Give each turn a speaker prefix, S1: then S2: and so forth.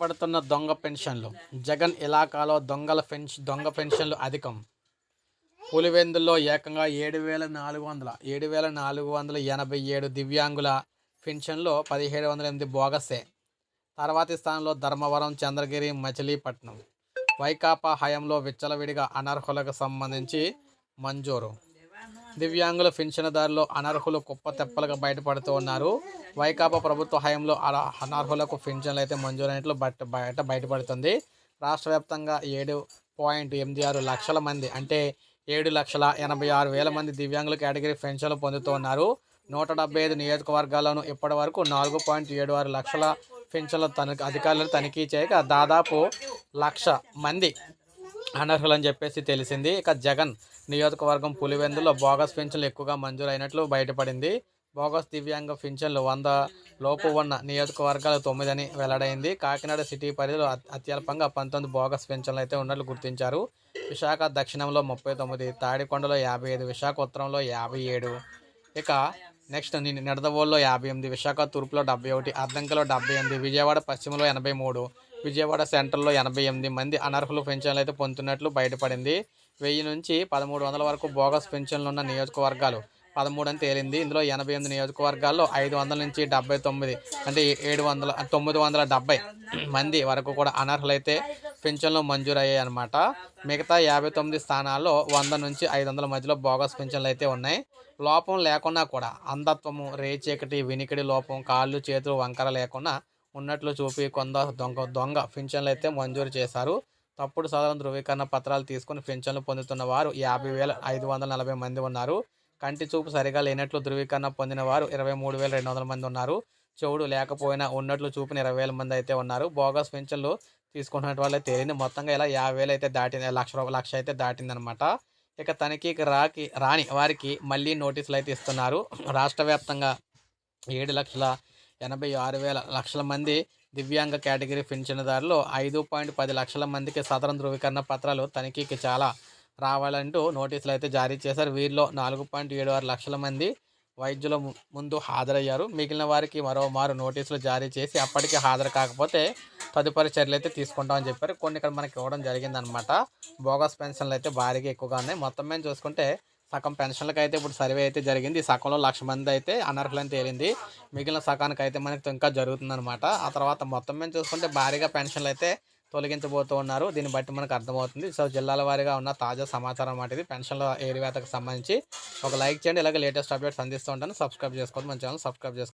S1: పడుతున్న దొంగ పెన్షన్లు. జగన్ ఇలాకాలో దొంగల పెన్ష దొంగ పెన్షన్లు అధికం. పులివెందుల్లో ఏకంగా ఏడు వేల నాలుగు వందల ఏడు వేల నాలుగు వందల ఎనభై ఏడు దివ్యాంగుల పెన్షన్లో పదిహేడు వందల ఎనిమిది బోగసే. తర్వాతి స్థానంలో ధర్మవరం చంద్రగిరి మచిలీపట్నం. వైకాపా హయాంలో విచ్చలవిడిగా అనర్హులకు సంబంధించి మంజూరు. దివ్యాంగుల పెన్షన్దారులు అనర్హులు కుప్ప తెప్పలుగా బయటపడుతూ ఉన్నారు. వైకాపా ప్రభుత్వ హయాంలో అనర్హులకు పెన్షన్లు అయితే మంజూరైనట్లు బట్ బయట బయటపడుతుంది. రాష్ట్ర వ్యాప్తంగా ఏడు పాయింట్ ఎనిమిది ఆరు లక్షల మంది అంటే ఏడు లక్షల ఎనభై ఆరు వేల మంది దివ్యాంగుల కేటగిరీ పెన్షన్లు పొందుతూ ఉన్నారు. నూట డెబ్బై ఐదు నియోజకవర్గాల్లోనూ ఇప్పటి వరకు నాలుగు పాయింట్ ఏడు ఆరు లక్షల పెన్షన్ల తన అధికారులు తనిఖీ చేయగా దాదాపు లక్ష మంది అనర్హులని చెప్పేసి తెలిసింది. ఇక జగన్ నియోజకవర్గం పులివెందులో బోగస్ పెన్షన్లు ఎక్కువగా మంజూరైనట్లు బయటపడింది. బోగస్ దివ్యాంగ పెన్షన్లు వంద లోపు ఉన్న నియోజకవర్గాలు తొమ్మిదని వెల్లడైంది. కాకినాడ సిటీ పరిధిలో అత్యల్పంగా పంతొమ్మిది బోగస్ పెన్షన్లు అయితే ఉన్నట్లు గుర్తించారు. విశాఖ దక్షిణంలో ముప్పై తొమ్మిది తాడికొండలో యాభై ఐదు విశాఖ ఉత్తరంలో యాభై ఏడు. ఇక నెక్స్ట్ ని- యాభై ఎనిమిది విశాఖ తూర్పులో డెబ్బై ఒకటి అద్దంకలో డెబ్బై ఎనిమిది విజయవాడ పశ్చిమలో ఎనభై మూడు విజయవాడ సెంటర్లో ఎనభై ఎనిమిది మంది అనర్హులు పెన్షన్లు అయితే పొందుతున్నట్లు బయటపడింది. వెయ్యి నుంచి పదమూడు వందల వరకు బోగస్ పెన్షన్లు ఉన్న నియోజకవర్గాలు పదమూడు అని తేలింది. ఇందులో ఎనభై ఎనిమిది నియోజకవర్గాల్లో ఐదు వందల నుంచి డెబ్బై తొమ్మిది అంటే ఏడు వందల తొమ్మిది వందల డెబ్బై మంది వరకు కూడా అనర్హులైతే పెన్షన్లు మంజూరయ్యాయి అనమాట మిగతా యాభై తొమ్మిది స్థానాల్లో వంద నుంచి ఐదు వందల మధ్యలో బోగస్ పెన్షన్లు అయితే ఉన్నాయి. లోపం లేకున్నా కూడా అంధత్వము రేచీకటి వినికిడి లోపం కాళ్ళు చేతులు వంకర లేకుండా ఉన్నట్లు చూపి కొంద దొంగ దొంగ పింఛన్లు అయితే మంజూరు చేశారు. తప్పుడు సాధారణ ధృవీకరణ పత్రాలు తీసుకుని పింఛన్లు పొందుతున్న వారు యాభై వేల ఐదు వందల నలభై మంది ఉన్నారు. కంటి చూపు సరిగా లేనట్లు ధృవీకరణ పొందిన వారు ఇరవై మూడు వేల రెండు వందల మంది ఉన్నారు. చెవుడు లేకపోయినా ఉన్నట్లు చూపిన ఇరవై వేల మంది అయితే ఉన్నారు. బోగస్ పింఛన్లు తీసుకున్న వాళ్ళే తేలింది. మొత్తంగా ఇలా యాభై వేలు అయితే దాటింది లక్ష లక్ష అయితే దాటిందనమాట. ఇక తనిఖీకి రాకి రాని వారికి మళ్ళీ నోటీసులు అయితే ఇస్తున్నారు. రాష్ట్ర వ్యాప్తంగా ఏడు లక్షల ఎనభై ఆరు వేల లక్షల మంది దివ్యాంగ కేటగిరీ పింఛనుదారులు ఐదు పాయింట్ పది లక్షల మందికి సదరం ధృవీకరణ పత్రాలు తనిఖీకి చాలా రావాలంటూ నోటీసులు అయితే జారీ చేశారు. వీరిలో నాలుగు పాయింట్ ఏడు ఆరు లక్షల మంది వైద్యుల ముందు హాజరయ్యారు. మిగిలిన వారికి మరోమారు నోటీసులు జారీ చేసి అప్పటికి హాజరు కాకపోతే తదుపరి చర్యలు అయితే తీసుకుంటామని చెప్పారు. కొన్ని ఇక్కడ మనకి ఇవ్వడం జరిగిందనమాట బోగస్ పెన్షన్లు అయితే భారీగా ఎక్కువగా ఉన్నాయి. మొత్తం మేము చూసుకుంటే సగం పెన్షన్లకు అయితే ఇప్పుడు సర్వే అయితే జరిగింది. సగంలో లక్ష మంది అయితే అనర్హులని తేలింది. మిగిలిన సగానికి అయితే మనకి ఇంకా జరుగుతుందనమాట ఆ తర్వాత మొత్తం మేము చూసుకుంటే భారీగా పెన్షన్లు అయితే తొలగించబోతూ ఉన్నారు. దీన్ని బట్టి మనకు అర్థమవుతుంది. సో జిల్లాల వారీగా ఉన్న తాజా సమాచారం అన్నమాట ఇది. పెన్షన్ల ఏరివేతకు సంబంధించి ఒక లైక్ చేయండి. ఇలాగే లేటెస్ట్ అప్డేట్స్ అందిస్తూ ఉంటాను. సబ్స్క్రైబ్ చేసుకోండి మన ఛానల్ సబ్స్క్రైబ్ చేసుకోండి